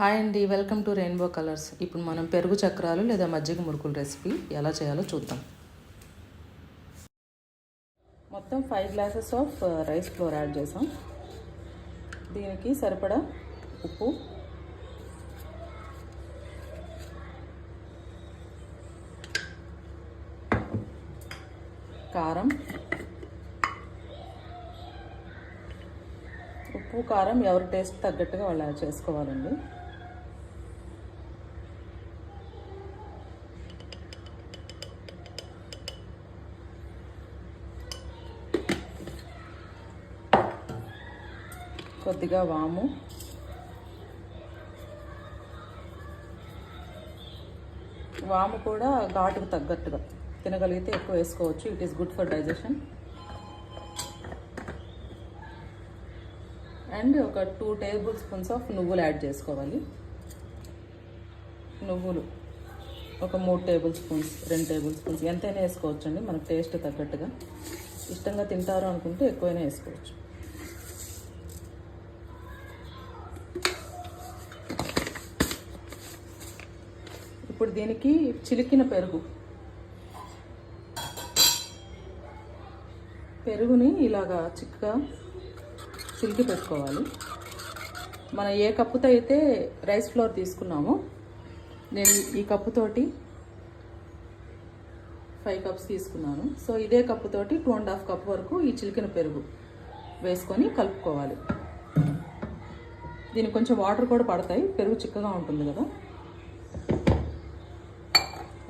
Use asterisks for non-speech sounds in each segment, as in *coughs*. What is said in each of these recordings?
Hi అండి welcome to rainbow colours. ఇప్పుడు మనం పెరుగు చక్రాలు లేదా మజ్జిగ మురుకుల రెసిపీ ఎలా చేయాలో చూద్దాం. మొత్తం five glasses of rice flour add చేసాం. దీనికి సరిపడా ఉప్పు. కారం. ఉప్పు కారం ఎవరి టేస్ట్ తగ్గట్టుగా వాళ్ళు యాడ్ చేసుకోవాలండి. కొద్దిగా వాము. వాము కూడా ఘాటుకు తగ్గట్టుగా తినగలిగితే ఎక్కువ వేసుకోవచ్చు. It is good for digestion and ఒక టూ టేబుల్ స్పూన్స్ ఆఫ్ నువ్వులు యాడ్ చేసుకోవాలి. నువ్వులు ఒక మూడు టేబుల్ స్పూన్స్ రెండు టేబుల్ స్పూన్స్ ఎంతైనా వేసుకోవచ్చండి. మనకు టేస్ట్ తగ్గట్టుగా. ఇష్టంగా తింటారు అనుకుంటే ఎక్కువైనా వేసుకోవచ్చు. ఇప్పుడు దీనికి చిలికిన పెరుగు. పెరుగుని ఇలాగా చిక్కగా చిలికి పెట్టుకోవాలి. మనం ఏ కప్పుతో అయితే రైస్ ఫ్లోర్ తీసుకున్నామో నేను ఈ కప్పుతోటి ఫైవ్ కప్స్ తీసుకున్నాను. సో ఇదే కప్పుతోటి టూ అండ్ హాఫ్ కప్ వరకు ఈ చిలికిన పెరుగు వేసుకొని కలుపుకోవాలి. దీనికి కొంచెం వాటర్ కూడా పడతాయి. పెరుగు చిక్కగా ఉంటుంది కదా.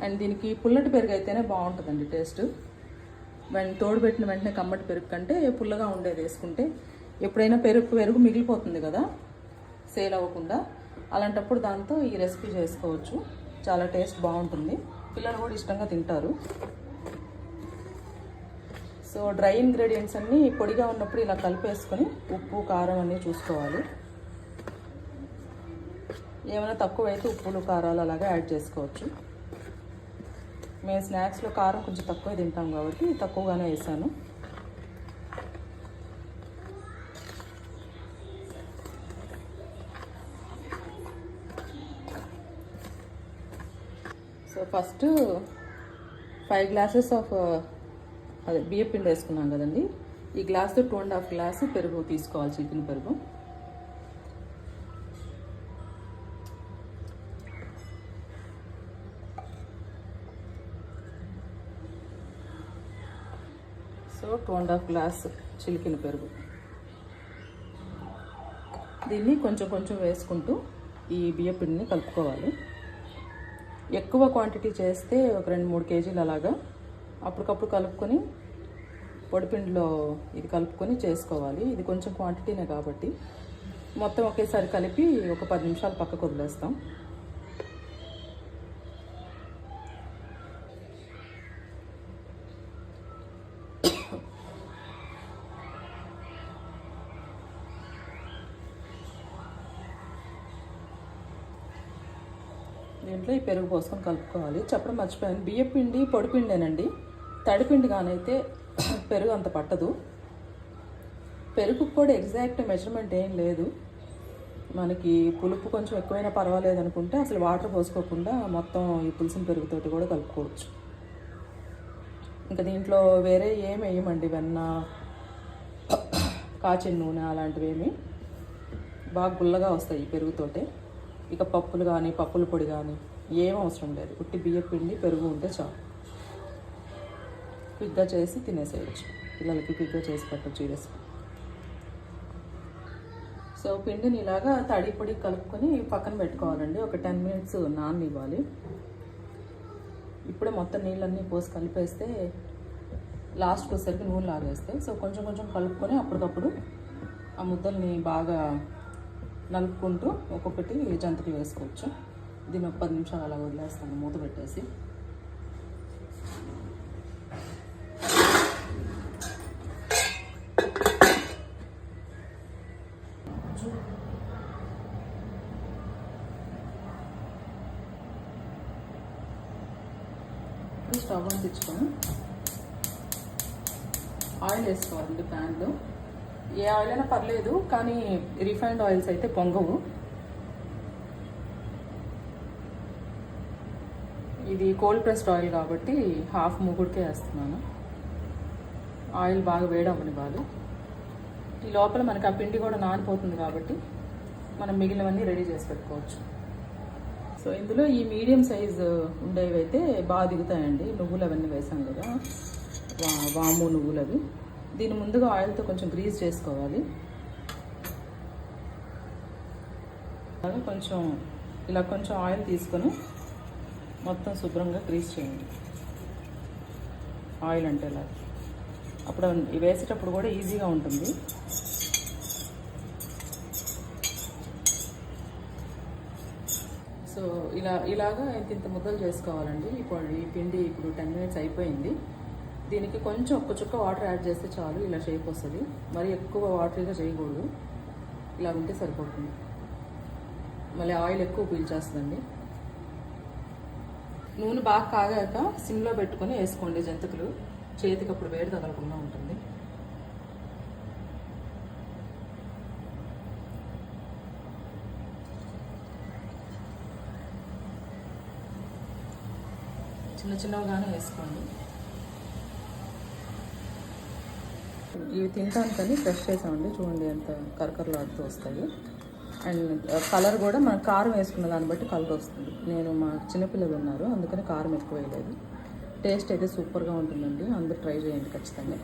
అండ్ దీనికి పుల్లటి పెరుగు అయితేనే బాగుంటుందండి టేస్ట్. వెంట తోడుపెట్టిన వెంటనే కమ్మటి పెరుగు కంటే పుల్లగా ఉండేది వేసుకుంటే ఎప్పుడైనా పెరుగు పెరుగు మిగిలిపోతుంది కదా సేల్ అవ్వకుండా. అలాంటప్పుడు దాంతో ఈ రెసిపీ చేసుకోవచ్చు. చాలా టేస్ట్ బాగుంటుంది. పిల్లలు కూడా ఇష్టంగా తింటారు. సో డ్రై ఇంగ్రీడియంట్స్ అన్నీ పొడిగా ఉన్నప్పుడు ఇలా కలిపేసుకొని ఉప్పు కారం అన్నీ చూసుకోవాలి. ఏమైనా తక్కువైతే ఉప్పులు కారాలు అలాగే యాడ్ చేసుకోవచ్చు. మేము స్నాక్స్లో కారం కొంచెం తక్కువ తింటాం కాబట్టి తక్కువగానే వేసాను. So first five glasses of అదే బియ్య పిండి వేసుకున్నాం కదండి. ఈ glass two and half glass పెరుగు తీసుకోవాలి చికెన్ పెరుగు. టూ అండ్ హాఫ్ గ్లాస్ చిలికిన పెరుగు. దీన్ని కొంచెం కొంచెం వేసుకుంటూ ఈ బియ్యపిండిని కలుపుకోవాలి. ఎక్కువ క్వాంటిటీ చేస్తే ఒక రెండు మూడు కేజీలు అలాగా అప్పటికప్పుడు కలుపుకొని పొడిపిండిలో ఇది కలుపుకొని చేసుకోవాలి. ఇది కొంచెం క్వాంటిటీనే కాబట్టి. మొత్తం ఒకేసారి కలిపి ఒక పది నిమిషాలు పక్కకు వదిలేస్తాం. దీంట్లో ఈ పెరుగు పోసుకొని కలుపుకోవాలి. చెప్పడం మర్చిపోయాను. బియ్యపిండి పిండి పొడి తడిపిండి కానైతే *coughs* పెరుగు అంత పట్టదు. పెరుగు కూడా ఎగ్జాక్ట్ మెజర్మెంట్ ఏం లేదు. మనకి పులుపు కొంచెం ఎక్కువైనా పర్వాలేదు అనుకుంటే అసలు వాటర్ పోసుకోకుండా మొత్తం ఈ పులిసిన పెరుగుతోటి కూడా కలుపుకోవచ్చు. ఇంకా దీంట్లో వేరే ఏమి వేయమండి? వెన్న *coughs* కాచిన నూనె అలాంటివి ఏమి బాగా గుల్లగా వస్తాయి ఈ పెరుగుతోటే. ఇక పప్పులు కానీ పప్పుల పొడి కానీ ఏం అవసరం లేదు. ఉట్టి బియ్య పిండి పెరుగు ఉంటే చాలు. క్విక్గా చేసి తినేసేయచ్చు. పిల్లలకి క్విక్గా చేసి పెట్టచ్చు ఈ రెసిపీ. సో పిండిని ఇలాగా తడి పొడి కలుపుకొని పక్కన పెట్టుకోవాలండి. ఒక టెన్ మినిట్స్ నాన్ ఇవ్వాలి. ఇప్పుడే మొత్తం నీళ్ళన్నీ పోసి కలిపేస్తే లాస్ట్కి వచ్చేసరికి నూనె లాగేస్తాయి. సో కొంచెం కొంచెం కలుపుకొని అప్పటికప్పుడు ఆ ముద్దల్ని బాగా నలుపుకుంటూ ఒక్కొక్కటి జంతికి వేసుకోవచ్చు. దీన్ని ఒక పది నిమిషాలు అలా వదిలేస్తాను మూత పెట్టేసి. స్టవ్ అంటించుకొని ఆయిల్ వేసుకోవాలండి ప్యాన్లో. ఏ ఆయిల్ అయినా పర్లేదు కానీ రిఫైన్డ్ ఆయిల్స్ అయితే పొంగవు. ఇది కోల్డ్ ప్రెస్డ్ ఆయిల్ కాబట్టి హాఫ్ మూగుడికే వేస్తున్నాను. ఆయిల్ బాగా వేడవని బాగా ఈ లోపల మనకి ఆ పిండి కూడా నానిపోతుంది కాబట్టి మనం మిగిలినవన్నీ రెడీ చేసి పెట్టుకోవచ్చు. సో ఇందులో ఈ మీడియం సైజు ఉండేవి అయితే బాగా దిగుతాయండి. నువ్వులు అవన్నీ వేసాం కదా. వాము నువ్వులు అవి దీని ముందుగా ఆయిల్తో కొంచెం గ్రీజ్ చేసుకోవాలి. అలాగే కొంచెం ఇలా కొంచెం ఆయిల్ తీసుకొని మొత్తం శుభ్రంగా గ్రీజ్ చేయండి. ఆయిల్ అంటే ఇలా. అప్పుడు వేసేటప్పుడు కూడా ఈజీగా ఉంటుంది. సో ఇలా ఇలాగా ఇంత ముద్దలు చేసుకోవాలండి. ఇప్పుడు ఈ పిండి ఇప్పుడు టెన్ మినిట్స్ అయిపోయింది. దీనికి కొంచెం ఒక్క చుక్క వాటర్ యాడ్ చేస్తే చాలు ఇలా షేప్ వస్తుంది. మరి ఎక్కువ వాటర్గా చేయకూడదు. ఇలా ఉంటే సరిపోతుంది. మళ్ళీ ఆయిల్ ఎక్కువ పీల్చేస్తుందండి. నూనె బాగా కాగాక సిమ్లో పెట్టుకొని వేసుకోండి జంతికలు. చేతికి అప్పుడు వేడి తగలకుండా ఉంటుంది. చిన్న చిన్నగానే వేసుకోండి. ఇవి తినడానికని ఫ్రెష్ చేసామండి చూడండి ఎంత కరకరలాడుతూ వస్తాయి. అండ్ కలర్ కూడా మన కారం వేసుకున్న దాన్ని బట్టి కలర్ వస్తుంది. నేను మా చిన్నపిల్లలు ఉన్నారు అందుకని కారం ఎక్కువ వేయలేదు. టేస్ట్ అయితే సూపర్గా ఉంటుందండి. అందరూ ట్రై చేయండి ఖచ్చితంగా.